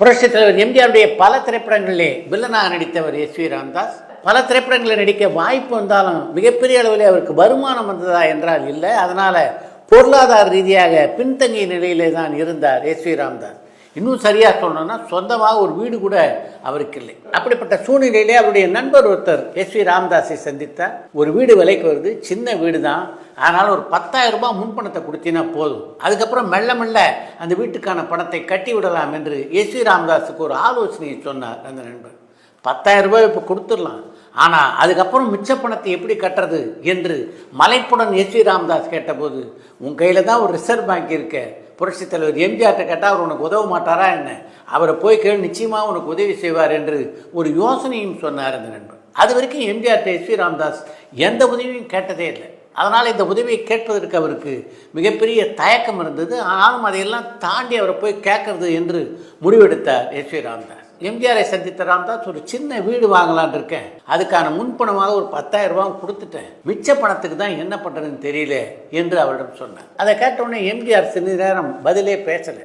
புரட்சித் தலைவர் எம்ஜிஆருடைய பல திரைப்படங்களிலே வில்லனாக நடித்தவர் எஸ் வி ராம்தாஸ். பல திரைப்படங்களில் நடிக்க வாய்ப்பு வந்தாலும் மிகப்பெரிய அளவில் அவருக்கு வருமானம் வந்ததா என்றால் இல்லை. அதனால் பொருளாதார ரீதியாக பின்தங்கிய நிலையிலே தான் இருந்தார் எஸ் வி ராம்தாஸ். இன்னும் சரியாக சொல்லணும்னா சொந்தமாக ஒரு வீடு கூட அவருக்கு இல்லை. அப்படிப்பட்ட சூழ்நிலையிலே அவருடைய நண்பர் ஒருத்தர் எஸ் வி ராமதாஸை சந்தித்தார். ஒரு வீடு விலைக்கு வருது சின்ன வீடு தான் அதனால் ஒரு பத்தாயிரம் ரூபாய் முன்பணத்தை கொடுத்தீங்கன்னா போதும். அதுக்கப்புறம் மெல்ல மெல்ல அந்த வீட்டுக்கான பணத்தை கட்டி விடலாம் என்று எஸ் வி ராமதாஸுக்கு ஒரு ஆலோசனையை சொன்னார் அந்த நண்பர். பத்தாயிரம் ரூபாய் இப்போ கொடுத்துடலாம். ஆனால் அதுக்கப்புறம் மிச்ச பணத்தை எப்படி கட்டுறது என்று மலைப்புடன் எஸ் வி ராமதாஸ் கேட்டபோது உன் கையில் தான் ஒரு ரிசர்வ் பேங்க் இருக்க. புரட்சி தலைவர் எம்ஜிஆர்ட்ட கேட்டால் அவர் உனக்கு உதவ மாட்டாரா என்ன? அவரை போய் கேள் நிச்சயமாக உனக்கு உதவி செய்வார் என்று ஒரு யோசனையும் சொன்னார் அந்த நண்பர். அது வரைக்கும் எம்ஜிஆர்ட்ட எஸ்வி ராம்தாஸ் எந்த உதவியும் கேட்டதே இல்லை. அதனால் இந்த உதவியை கேட்பதற்கு அவருக்கு மிகப்பெரிய தயக்கம் இருந்தது. ஆனாலும் அதையெல்லாம் தாண்டி அவரை போய் கேட்கறது என்று முடிவெடுத்தார் எஸ்வி ராம்தாஸ். எம்ஜிஆரை சந்தித்த ராம்தாஸ் ஒரு சின்ன வீடு வாங்கலான் இருக்கேன். அதுக்கான முன்பணமாக ஒரு பத்தாயிரம் ரூபாய் கொடுத்துட்டேன். மிச்ச பணத்துக்கு தான் என்ன பண்ணுறதுன்னு தெரியல என்று அவரிடம் சொன்னேன் அதை கேட்ட உடனே எம்ஜிஆர் சிறிது நேரம் பதிலே பேசலை.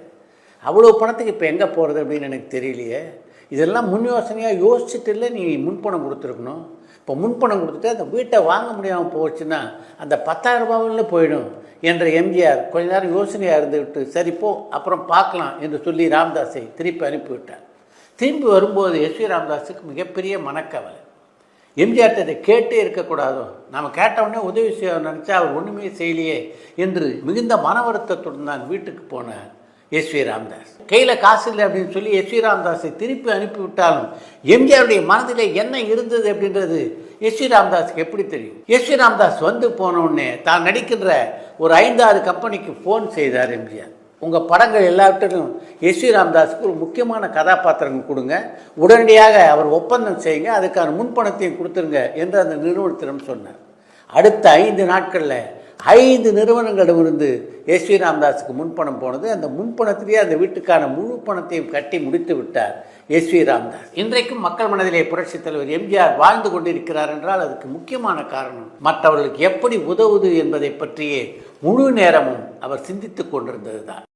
அவ்வளோ பணத்துக்கு இப்போ எங்கே போகிறது அப்படின்னு எனக்கு தெரியலையே. இதெல்லாம் முன் யோசனையாக யோசிச்சுட்டு இல்லை நீ முன்பணம் கொடுத்துருக்கணும். இப்போ முன்பணம் கொடுத்துட்டு அந்த வீட்டை வாங்க முடியாமல் போச்சுன்னா அந்த பத்தாயிரம் ரூபாவில் போயிடும் என்ற எம்ஜிஆர் கொஞ்ச நேரம் யோசனையாக இருந்துவிட்டு சரிப்போ அப்புறம் பார்க்கலாம் என்று சொல்லி ராம்தாஸை திருப்பி அனுப்பிவிட்டார். திரும்பி வரும்போது எஸ் வி ராமதாஸுக்கு மிகப்பெரிய மனக்கவலை. எம்ஜிஆர் இதை கேட்டே இருக்கக்கூடாதோ? நம்ம கேட்டவுடனே உதவி செய்ய நினச்சா அவர் ஒன்றுமே செய்யலையே என்று மிகுந்த மன வருத்தத்துடன் தான் வீட்டுக்கு போன எஸ் வி ராமதாஸ். கையில் காசு இல்லை அப்படின்னு சொல்லி எஸ் வி ராமதாஸை திருப்பி அனுப்பிவிட்டாலும் எம்ஜிஆருடைய மனதிலே என்ன இருந்தது அப்படின்றது எஸ் வி ராமதாஸுக்கு எப்படி தெரியும்? எஸ் வி ராமதாஸ் வந்து போனவுடனே தான் நடிக்கின்ற ஒரு ஐந்தாறு கம்பெனிக்கு ஃபோன் செய்தார் எம்ஜிஆர். உங்கள் படங்கள் எல்லாவற்றிலும் எஸ் வி ராமதாஸுக்கு ஒரு முக்கியமான கதாபாத்திரங்கள் கொடுங்க. உடனடியாக அவர் ஒப்பந்தம் செய்யுங்க. அதுக்கான முன்பணத்தையும் கொடுத்துருங்க என்று அந்த நிறுவனத்திடம் சொன்னார். அடுத்த ஐந்து நாட்களில் ஐந்து நிறுவனங்களிடமிருந்து எஸ் வி ராமதாஸுக்கு முன்பணம் போனது. அந்த முன்பணத்திலேயே அந்த வீட்டுக்கான முழு பணத்தையும் கட்டி முடித்து விட்டார் எஸ் வி ராமதாஸ். இன்றைக்கும் மக்கள் மனதிலே புரட்சித் தலைவர் எம்ஜிஆர் வாழ்ந்து கொண்டிருக்கிறார் என்றால் அதுக்கு முக்கியமான காரணம் மற்றவர்களுக்கு எப்படி உதவுது என்பதை பற்றியே முழு நேரமும் அவர் சிந்தித்துக் கொண்டிருந்தது தான்